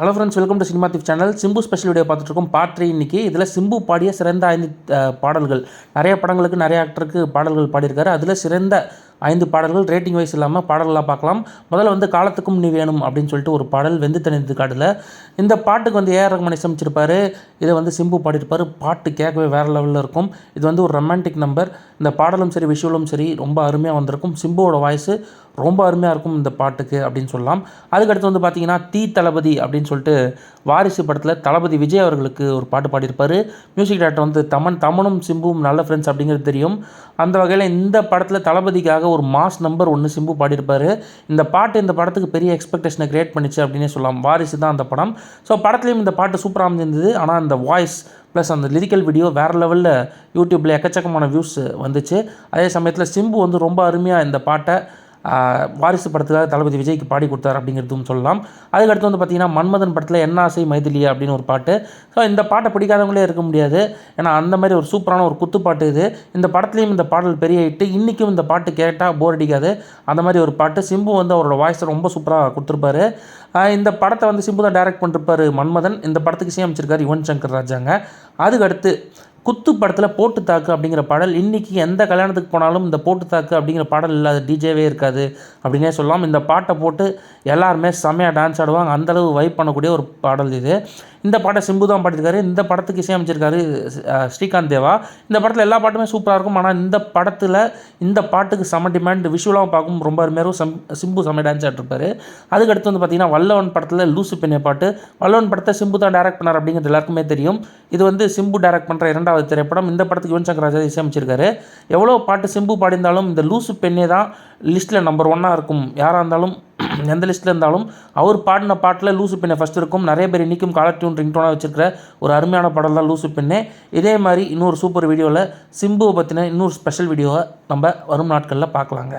Hello friends welcome to cinema திவ் channel Simbu special video பார்த்துட்டு இருக்கோம் part three இன்னைக்கு. இதில் சிம்பு பாடிய சிறந்த ஐந்து பாடல்கள். நிறைய படங்களுக்கு நிறைய ஆக்டருக்கு பாடல்கள் பாடியிருக்காரு. அதில் சிறந்த ஐந்து பாடல்கள் ரேட்டிங் வைஸ் இல்லாமல் பாடல்களாக பார்க்கலாம். முதல்ல வந்து காலத்துக்கும் நீ வேணும் அப்படின்னு சொல்லிட்டு ஒரு பாடல் வெந்து தணிந்து காட்டில் இந்த பாட்டுக்கு வந்து ஏஆர் ரகுமனை சமைச்சிருப்பார் இதை வந்து சிம்பு பாடியிருப்பார். பாட்டு கேட்கவே வேறு லெவலில் இருக்கும். இது வந்து ஒரு ரொமான்டிக் நம்பர் இந்த பாடலும் சரி விஷுவலும் சரி ரொம்ப அருமையாக வந்திருக்கும். சிம்புவோட வாய்ஸு ரொம்ப அருமையாக இருக்கும் இந்த பாட்டுக்கு அப்படின்னு சொல்லலாம். அதுக்கடுத்து வந்து பார்த்தீங்கன்னா தீ தளபதி அப்படின்னு சொல்லிட்டு வாரிசு படத்தில் தளபதி விஜய் அவர்களுக்கு ஒரு பாட்டு பாடியிருப்பார். மியூசிக் டேரக்டர் வந்து தமன் தமனும் சிம்புவும் நல்ல ஃப்ரெண்ட்ஸ் அப்படிங்கிறது தெரியும். அந்த வகையில் இந்த படத்தில் தளபதிக்காக ஒரு மாஸ் நம்பர் ஒன்று சிம்பு பாடியிருப்பார். இந்த பாட்டு இந்த படத்துக்கு பெரிய எக்ஸ்பெக்டேஷனை க்ரியேட் பண்ணிச்சு அப்படின்னே சொல்லலாம். வாரிசு தான் அந்த படம். ஸோ படத்துலேயும் இந்த பாட்டு சூப்பராக அமைஞ்சிருந்தது. ஆனால் அந்த வாய்ஸ் ப்ளஸ் அந்த லிரிக்கல் வீடியோ வேறு லெவலில் யூடியூப்பில் எக்கச்சக்கமான வியூஸ் வந்துச்சு. அதே சமயத்தில் சிம்பு வந்து ரொம்ப அருமையாக இந்த பாட்டை வாரிசு படத்துக்காக தளபதி விஜய்க்கு பாடி கொடுத்தார் அப்படிங்கிறதும் சொல்லலாம். அதுக்கடுத்து வந்து பார்த்திங்கன்னா மன்மதன் படத்தில் என்ன ஆசை மைதிலியா அப்படின்னு ஒரு பாட்டு. ஸோ இந்த பாட்டை பிடிக்காதவங்களே இருக்க முடியாது. ஏன்னா அந்த மாதிரி ஒரு சூப்பரான ஒரு குத்துப்பாட்டு இது. இந்த படத்துலேயும் இந்த பாடல் பெரிய ஹிட்டு இன்றைக்கும் இந்த பாட்டு கேட்டால் போர் அடிக்காது. அந்த மாதிரி ஒரு பாட்டு. சிம்பு வந்து அவரோட வாய்ஸை ரொம்ப சூப்பராக கொடுத்துருப்பாரு. இந்த படத்தை வந்து சிம்பு தான் டைரக்ட் பண்ணிருப்பாரு மன்மதன். இந்த படத்துக்கு சேமிச்சிருக்காரு யுவன் சங்கர் ராஜாங்க. அதுக்கடுத்து குத்து படத்தில் போட்டு தாக்கு அப்படிங்கிற பாடல் இன்றைக்கி எந்த கல்யாணத்துக்கு போனாலும் இந்த போட்டு தாக்கு அப்படிங்கிற பாடல் இல்லாத டிஜேவே இருக்காது அப்படின்னே சொல்லலாம். இந்த பாட்டை போட்டு எல்லாருமே செம்மையாக டான்ஸ் ஆடுவாங்க. அந்தளவு வைப் பண்ணக்கூடிய ஒரு பாடல் இது. இந்த பாட்டை சிம்பு தான் பாடியிருக்காரு இந்த படத்துக்கு இசையமைச்சிருக்காரு ஸ்ரீகாந்த் தேவா. இந்த படத்தில் எல்லா பாட்டுமே சூப்பராக இருக்கும். ஆனால் இந்த படத்தில் இந்த பாட்டுக்கு செம டிமாண்ட் விஷுவலாக பார்க்கும் ரொம்ப அருமையாக சம் சிம்பு செம்ம டான்ஸ் ஆட்டிருப்பாரு அதுக்கடுத்து வந்து பார்த்தீங்கன்னா வல்லவன் படத்தில் லூசு பின்ன பாட்டு. வல்லவன் படத்தை சிம்பு தான் டேரக்ட் பண்ணார் அப்படிங்கிறது எல்லாருக்குமே தெரியும். இது வந்து சிம்பு டைரக்ட் பண்ணுற இரண்டாவது திரைப்படம். இந்த படத்துக்கு யுவன் சங்கர் ராஜா இசையமைச்சிருக்காரு. எவ்வளோ பாட்டு சிம்பு பாடியிருந்தாலும் இந்த லூசு பெண்ணே தான் லிஸ்ட்டில் நம்பர் ஒன்னாக இருக்கும். யாராக இருந்தாலும் எந்த லிஸ்ட்டில் இருந்தாலும் அவர் பாடின பாட்டில் லூசு பெண்ணை ஃபஸ்ட் இருக்கும். நிறைய பேர் இன்றைக்கும் காலர் டியூன் ரிங்டோனாக வச்சிருக்கிற ஒரு அருமையான பாடல் தான் லூசு பின்னே இதே மாதிரி இன்னொரு சூப்பர் வீடியோவில் சிம்புவை பற்றின இன்னொரு ஸ்பெஷல் வீடியோவை நம்ம வரும் நாட்களில் பார்க்கலாங்க.